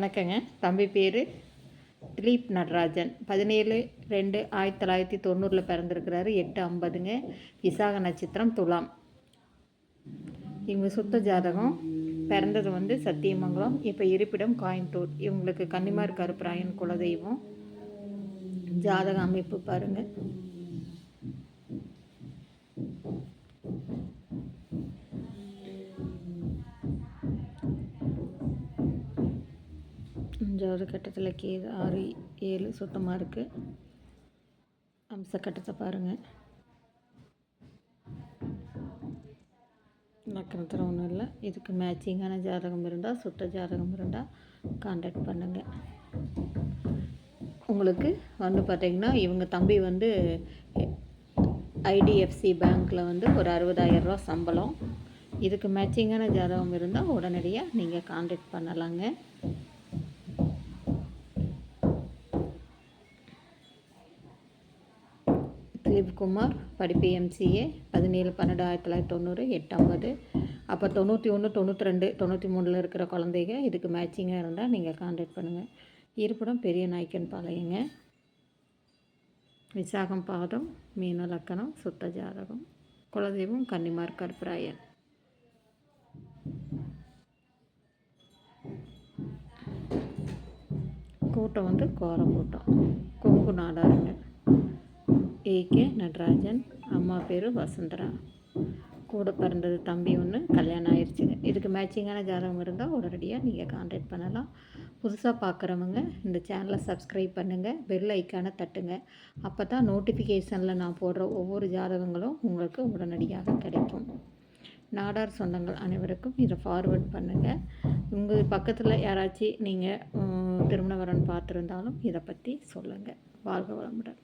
வணக்கங்க. தம்பி பேர் திலீப் நடராஜன். பதினேழு ரெண்டு ஆயிரத்தி தொள்ளாயிரத்தி தொண்ணூறில் பிறந்திருக்கிறாரு. எட்டு ஐம்பதுங்க. விசாக நட்சத்திரம் துலாம். இவங்க சுத்த ஜாதகம் பிறந்தது வந்து சத்தியமங்கலம். இப்போ இருப்பிடம் கோயம்புத்தூர். இவங்களுக்கு கன்னிமார் கருப்பராயன் குலதெய்வம். ஜாதக அமைப்பு பாருங்கள் அஞ்சாவது கட்டத்தில் கே ஆறு ஏழு சுத்தமாக இருக்குது அம்ச கட்டத்தை பாருங்கள் நக்கரத்தில் ஒன்றும் இல்லை. இதுக்கு மேட்சிங்கான ஜாதகம் இருந்தால் சுத்த ஜாதகம் இருந்தால் காண்டாக்ட் பண்ணுங்கள் உங்களுக்கு வந்து பார்த்திங்கன்னா இவங்க தம்பி வந்து ஐடிஎஃப்சி பேங்க்கில் வந்து ஒரு அறுபதாயிரரூவா சம்பளம். இதுக்கு மேட்சிங்கான ஜாதகம் இருந்தால் உடனடியாக நீங்கள் காண்டாக்ட் பண்ணலாங்க. திலீப்குமார் படிப்பு எம்சிஏ பதினேழு பன்னெண்டு ஆயிரத்தி தொள்ளாயிரத்தி தொண்ணூறு எட்டம்பது அப்போ தொண்ணூற்றி ஒன்று தொண்ணூற்றி ரெண்டு தொண்ணூற்றி மூணில் இருக்கிற குழந்தைங்க இதுக்கு மேட்சிங்காக இருந்தால் நீங்கள் காண்டாக்ட் பண்ணுங்கள் இருப்பிடம் பெரிய நாய்க்கன் பாளையங்க. விசாகம் பாதம் மீன லக்கணம் சுத்த ஜாதகம். குலதெய்வம் கன்னிமார் கருப்பராயன். கூட்டம் வந்து கோர கூட்டம் கொங்கு நாடாருங்க. ஏகே நடராஜன் அம்மா பேர் வசுந்தரா. கூட பிறந்தது தம்பி ஒன்று கல்யாணம் ஆயிடுச்சுங்க இதுக்கு மேட்சிங்கான ஜாதகம் இருந்தால் உடனடியாக நீங்கள் காண்டாக்ட் பண்ணலாம். புதுசாக பார்க்குறவங்க இந்த சேனலை சப்ஸ்கிரைப் பண்ணுங்கள் பெல் ஐக்கானை தட்டுங்க. அப்போ தான் நோட்டிஃபிகேஷனில் நான் போடுற ஒவ்வொரு ஜாதகங்களும் உங்களுக்கு உடனடியாக கிடைக்கும். நாடார் சொந்தங்கள் அனைவருக்கும் இதை ஃபார்வேர்ட் பண்ணுங்கள் உங்கள் பக்கத்தில் யாராச்சும் நீங்கள் திருமண வரன் பார்த்துருந்தாலும் இதை பற்றி சொல்லுங்கள் வாழ்க வளமுடன்.